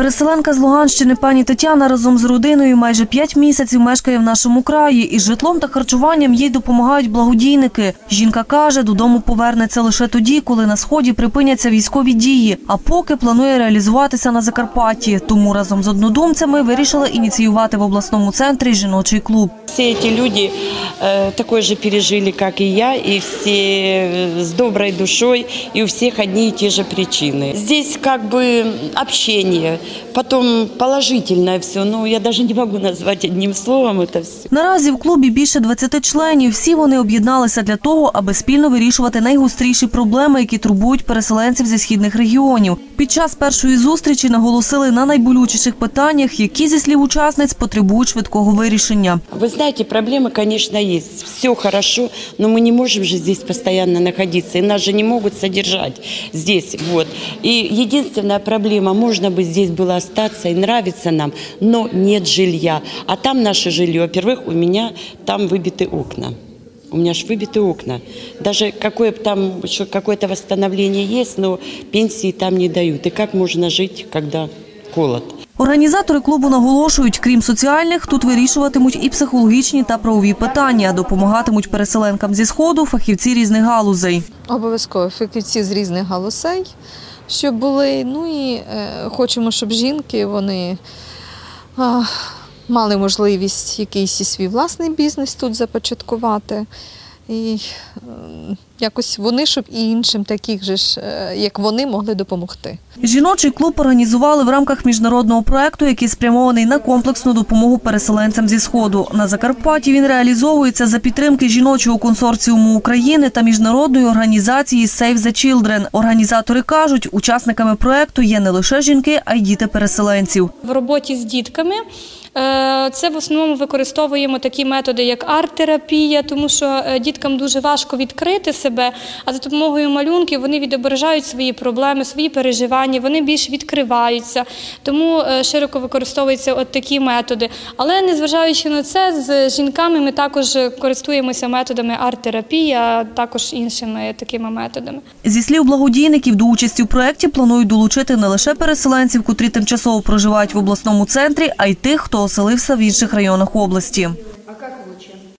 Переселенка з Луганщини пані Тетяна разом з родиною майже п'ять місяців мешкає в нашому краї. Із житлом та харчуванням їй допомагають благодійники. Жінка каже, додому повернеться лише тоді, коли на сході припиняться військові дії. А поки планує реалізуватися на Закарпатті. Тому разом з однодумцями вирішила ініціювати в обласному центрі жіночий клуб. Все эти люди э, такое же пережили, как и я, и все э, с доброй душой, и у всех одни и те же причины. Здесь как бы общение, потом положительное все, ну я даже не могу назвать одним словом это все. Наразі в клубі більше 20 членів. Всі вони об'єдналися для того, аби спільно вирішувати найгостріші проблеми, які турбують переселенців зі східних регіонів. Під час першої зустрічі наголосили на найболючіших питаннях, які зі слів учасниць потребують швидкого вирішення. Вы знаете, проблемы, конечно, есть. Все хорошо, но мы не можем же здесь постоянно находиться, и нас же не могут содержать здесь. Вот. И единственная проблема, можно бы здесь было остаться и нравится нам, но нет жилья. А там наше жилье, во-первых, у меня там выбиты окна. У меня ж выбиты окна. Даже какое там еще какое-то восстановление есть, но пенсии там не дают. И как можно жить, когда холод? Організатори клубу наголошують, крім соціальних, тут вирішуватимуть і психологічні та правові питання. Допомагатимуть переселенкам зі сходу фахівці різних галузей. Обов'язково фахівці з різних галузей, щоб були. Ну і е, хочемо, щоб жінки вони мали можливість якийсь і свій власний бізнес тут започаткувати. І е, якось вони, щоб і іншим таких же ж, е, як вони, могли допомогти. Жіночий клуб організували в рамках міжнародного проекту, який спрямований на комплексну допомогу переселенцям зі сходу. На Закарпатті він реалізовується за підтримки жіночого консорціуму України та міжнародної організації Save the Children. Організатори кажуть, учасниками проекту є не лише жінки, а й діти переселенців. В роботі з дітками е, це в основному використовуємо такі методи, як арт-терапія, тому що е, діткам дуже важко відкрити себе, а за допомогою малюнків вони відображають свої проблеми, свої переживання, вони більш відкриваються. Тому е, широко використовуються от такі методи. Але незважаючи на це, з жінками ми також користуємося методами арт-терапії, а також іншими такими методами. Зі слів благодійників, до участі в проєкті планують долучити не лише переселенців, котрі тимчасово проживають в обласному центрі, а й тих, хто оселився в інших районах області.